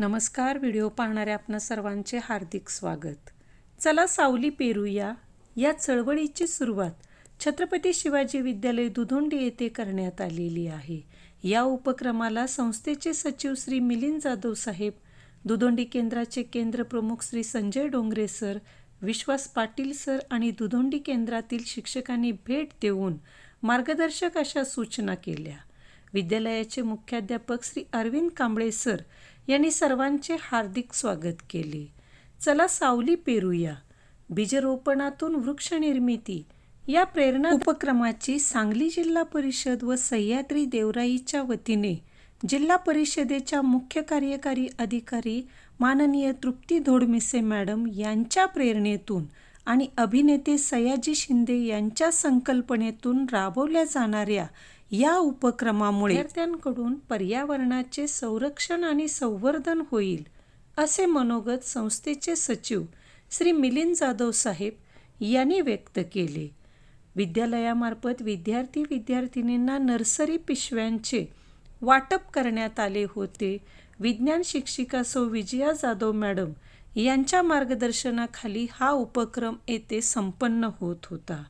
नमस्कार व्हिडिओ पाहणाऱ्या आपणा सर्वांचे हार्दिक स्वागत. चला सावली पेरूया. या चळवळीची सुरुवात छत्रपती शिवाजी विद्यालय दुधोंडी येथे करण्यात आलेली आहे. या उपक्रमाला संस्थेचे सचिव श्री मिलिंद जाधव साहेब दुधोंडी केंद्राचे केंद्र प्रमुख श्री संजय डोंगरे सर विश्वास पाटील सर आणि दुधोंडी केंद्रातील शिक्षकांनी भेट देऊन मार्गदर्शक अशा सूचना केल्या. विद्यालयाचे मुख्याध्यापक श्री अरविंद कांबळे सर यांनी सर्वांचे हार्दिक स्वागत केले. चला सावली पेरूया. बीजरोपणातून वृक्षनिर्मिती या प्रेरणा उपक्रमाची सांगली जिल्हा परिषद व सह्याद्री देवराईच्या वतीने जिल्हा परिषदेच्या मुख्य कार्यकारी अधिकारी माननीय तृप्ती धोडमिसे मॅडम यांच्या प्रेरणेतून आणि अभिनेते सयाजी शिंदे यांच्या संकल्पनेतून राबवल्या जाणाऱ्या या उपक्रमामुळे विद्यार्थ्यांकडून पर्यावरणाचे संरक्षण आणि संवर्धन होईल असे मनोगत संस्थेचे सचिव श्री मिलिंद जाधव साहेब यांनी व्यक्त केले. विद्यालयामार्फत विद्यार्थी विद्यार्थिनींना नर्सरी पिशव्यांचे वाटप करण्यात आले होते. विज्ञान शिक्षिका सौ. विजया जाधव मॅडम यांच्या मार्गदर्शनाखाली हा उपक्रम येथे संपन्न होत होता.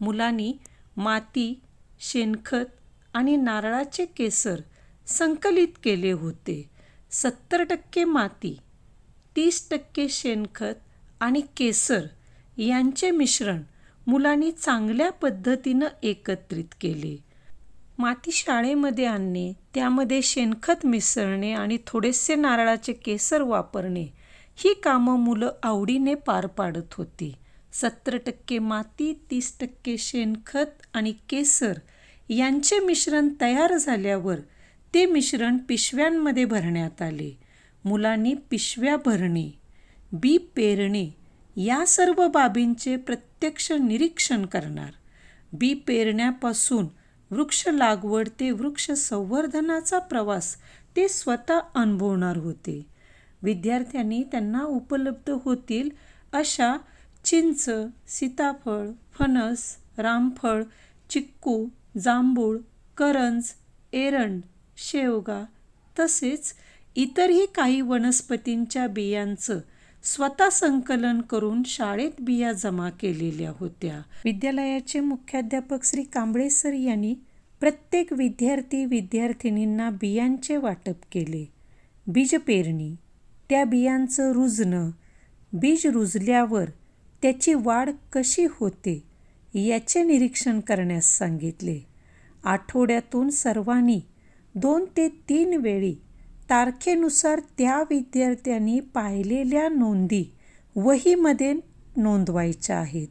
मुलांनी माती शेणखत आणि नारळाचे केसर संकलित केले होते. सत्तर टक्के माती तीस टक्के शेणखत आणि केसर यांचे मिश्रण मुलांनी चांगल्या पद्धतीनं एकत्रित केले. माती शाळेमध्ये आणणे त्यामध्ये शेणखत मिसळणे आणि थोडेसे नारळाचे केसर वापरणे ही कामं मुलं आवडीने पार पाडत होती. सत्तर टक्के माती तीस टक्के शेणखत आणि केसर यांचे मिश्रण तयार झाल्यावर ते मिश्रण पिशव्यांमध्ये भरण्यात आले. मुलांनी पिशव्या भरणे बी पेरणे या सर्व बाबींचे प्रत्यक्ष निरीक्षण करणार. बी पेरण्यापासून वृक्ष लागवड ते वृक्ष संवर्धनाचा प्रवास ते स्वतः अनुभवणार होते. विद्यार्थ्यांनी त्यांना उपलब्ध होतील अशा चिंच सीताफळ फणस रामफळ चिक्कू जांभूळ करंज एरंड शेवगा तसेच इतरही काही वनस्पतींच्या बियांचं स्वतः संकलन करून शाळेत बिया जमा केलेल्या होत्या. विद्यालयाचे मुख्याध्यापक श्री कांबळे सर यांनी प्रत्येक विद्यार्थी विद्यार्थिनींना बियांचे वाटप केले. बीज पेरणी त्या बियांचं रुजणं बीज रुजल्यावर त्याची वाढ कशी होते याचे निरीक्षण करण्यास सांगितले. आठवड्यातून सर्वांनी दोन ते तीन वेळी तारखेनुसार त्या विद्यार्थ्यांनी पाहिलेल्या नोंदी वहीमध्ये नोंदवायच्या आहेत.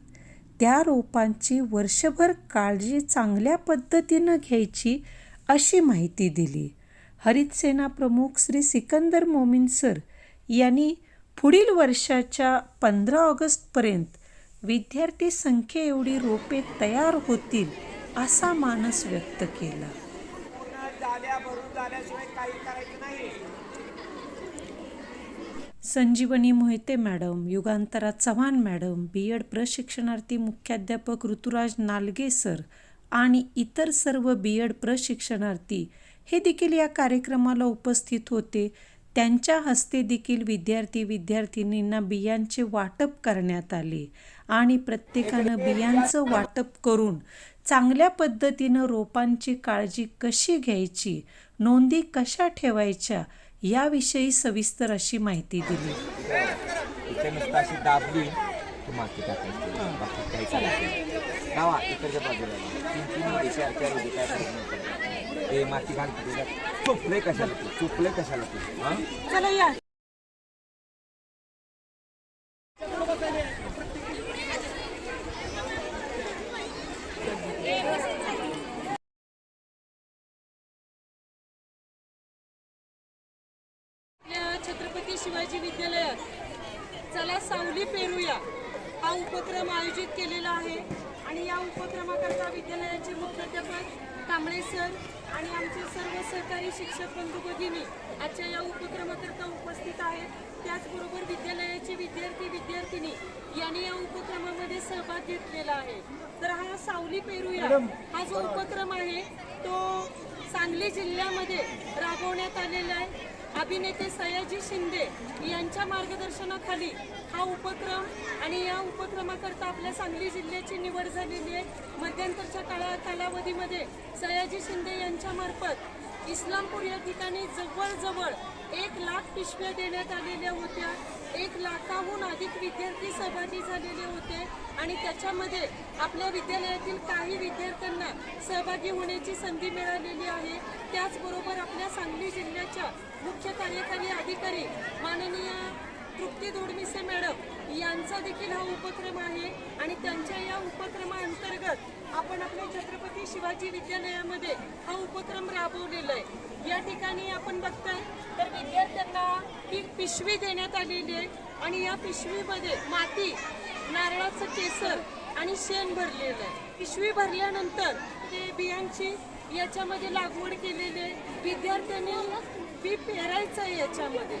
त्या रोपांची वर्षभर काळजी चांगल्या पद्धतीनं घ्यायची अशी माहिती दिली. हरितसेना प्रमुख श्री सिकंदर मोमीन सर यांनी पुढील वर्षाच्या पंधरा ऑगस्टपर्यंत विद्यार्थी संख्ये एवढी रोपे तयार होतील असा मानस व्यक्त केला. Sanjivani Mohite madam Yugantara Chavan madam B Ed प्रशिक्षणार्थी मुख्याध्यापक ऋतुराज नालगे सर आणि इतर सर्व बी एड प्रशिक्षणार्थी हे देखील या कार्यक्रमाला उपस्थित होते. त्यांच्या हस्ते देखील विद्यार्थी विद्यार्थिनींना बियांचे वाटप करण्यात आले आणि प्रत्येकानं बियांचं वाटप करून चांगल्या पद्धतीनं रोपांची काळजी कशी घ्यायची नोंदी कशा ठेवायच्या याविषयी सविस्तर अशी माहिती दिली. दाबली माती ते माती घालते चुपले कशाला तू? चुपले कशाला तू? हा? चला या. छत्रपती शिवाजी विद्यालयात चला सावली पेरूया. हा उपक्रम आयोजित केलेला आहे. आणि या उपक्रमाकरता विद्यालयाचे मुख्याध्यापक कांबळे सर आणि आमचे सर्व सहकारी शिक्षक बंधू भगिनी आजच्या या उपक्रमाकरता उपस्थित आहेत. त्याचबरोबर विद्यालयाचे विद्यार्थी विद्यार्थिनी यांनी या उपक्रमामध्ये सहभाग घेतलेला आहे. तर हा सावली पेरूया. हा जो उपक्रम आहे तो सांगली जिल्ह्यामध्ये राबवण्यात आलेला आहे. अभिनेते सयाजी शिंदे यांच्या मार्गदर्शनाखाली हा उपक्रम आणि या उपक्रमाकरता आपल्या सांगली जिल्ह्याची निवड झालेली आहे. मध्यंतरच्या काळा कालावधीमध्ये सयाजी शिंदे यांच्यामार्फत इस्लामपूर या ठिकाणी जवळजवळ एक लाख पिशव्या देण्यात आलेल्या होत्या. एक लाखाहून अधिक विद्यार्थी सहभागी झालेले होते आणि त्याच्यामध्ये आपल्या विद्यालयातील काही विद्यार्थ्यांना सहभागी होण्याची संधी मिळालेली आहे. त्याचबरोबर आपल्या सांगली जिल्ह्याच्या मुख्य कार्यकारी अधिकारी माननीय तृप्ती दोडमिसे मॅडम यांचा देखील हा उपक्रम आहे आणि त्यांच्या या उपक्रमाअंतर्गत आपण आपल्या छत्रपती शिवाजी विद्यालयामध्ये हा उपक्रम राबवलेला आहे. या ठिकाणी आपण बघताय तर विद्यार्थ्यांना ही पिशवी देण्यात आलेली आहे आणि या पिशवीमध्ये माती नारळाचं केसर आणि शेण भरलेलं आहे. पिशवी भरल्यानंतर ते बियांची याच्यामध्ये लागवड केलेली आहे. विद्यार्थ्यांनी बी पेरायचं आहे याच्यामध्ये.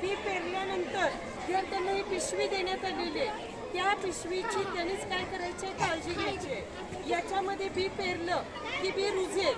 बी पेरल्यानंतर जर त्यांना ही पिशवी देण्यात आलेली आहे त्या पिशवीची त्यांनीच काय करायची आहे? काळजी घ्यायची आहे. याच्यामध्ये बी पेरलं की बी रुजेल.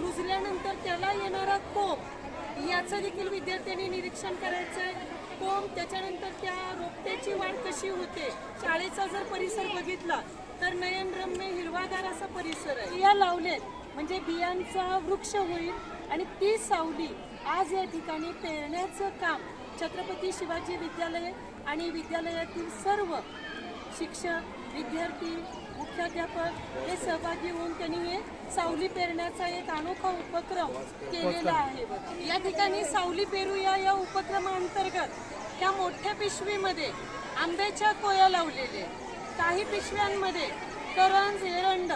रुजल्यानंतर त्याला येणारा कोंब. याचं देखील विद्यार्थ्यांनी निरीक्षण करायचं आहे. कोंब त्याच्यानंतर त्या रोपट्याची वाढ कशी होते? शाळेचा जर परिसर बघितला तर नयनरम्य हिरवागार असा परिसर आहे. बिया लावलेत. म्हणजे बियांचा वृक्ष होईल आणि ती सावली आज या ठिकाणी पेरण्याचं काम छत्रपती शिवाजी विद्यालय आणि विद्यालयातील सर्व शिक्षक विद्यार्थी मुख्याध्यापक हे सहभागी होऊन त्यांनी हे सावली पेरण्याचा एक अनोखा उपक्रम केलेला आहे. या ठिकाणी सावली पेरूया या उपक्रमाअंतर्गत त्या मोठ्या पिशवीमध्ये आंब्याच्या कोया लावलेले काही पिशव्यांमध्ये करंज एरंड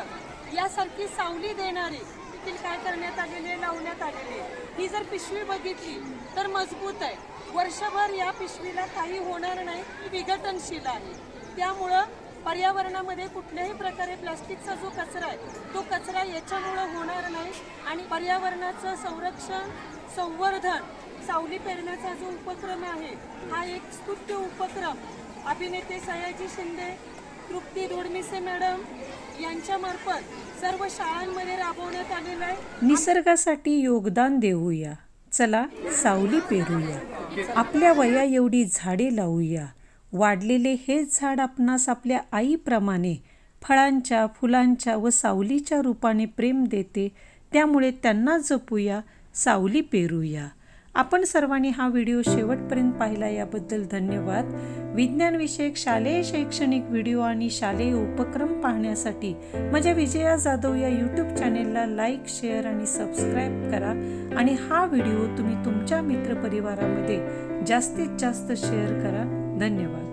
यासारखी सावली देणारी देखील काय करण्यात आलेली आहे लावण्यात आलेली आहे. ही जर पिशवी बघितली तर मजबूत आहे. वर्षभर या पिशवीला काही होणार नाही विघटनशील आहे. त्यामुळं पर्यावरणामध्ये कुठल्याही प्रकारे प्लास्टिकचा जो कचरा आहे तो कचरा याच्यामुळं होणार नाही आणि पर्यावरणाचं संरक्षण संवर्धन सावली पेरण्याचा जो उपक्रम आहे हा एक स्तुत्य उपक्रम अभिनेते सयाजी शिंदे तृप्ती धुडमिसे मॅडम यांच्यामार्फत सर्व शाळांमध्ये राबवण्यात आलेला आहे. निसर्गासाठी योगदान देऊया. चला सावली पेरूया. आपल्या वया एवढी झाडे लावूया. वाढलेले हेच झाड आपणास आपल्या आईप्रमाणे फळांच्या फुलांच्या व सावलीच्या रूपाने प्रेम देते. त्यामुळे त्यांना जपूया सावली पेरूया. आपण सर्वांनी हा व्हिडिओ शेवटपर्यंत पाहिला याबद्दल धन्यवाद. विज्ञानविषयक शालेय शैक्षणिक व्हिडिओ आणि शालेय उपक्रम पाहण्यासाठी माझ्या विजया जाधव या यूट्यूब चॅनेलला लाईक शेअर आणि सबस्क्राईब करा आणि हा व्हिडिओ तुम्ही तुमच्या मित्रपरिवारामध्ये जास्तीत जास्त शेअर करा. धन्यवाद.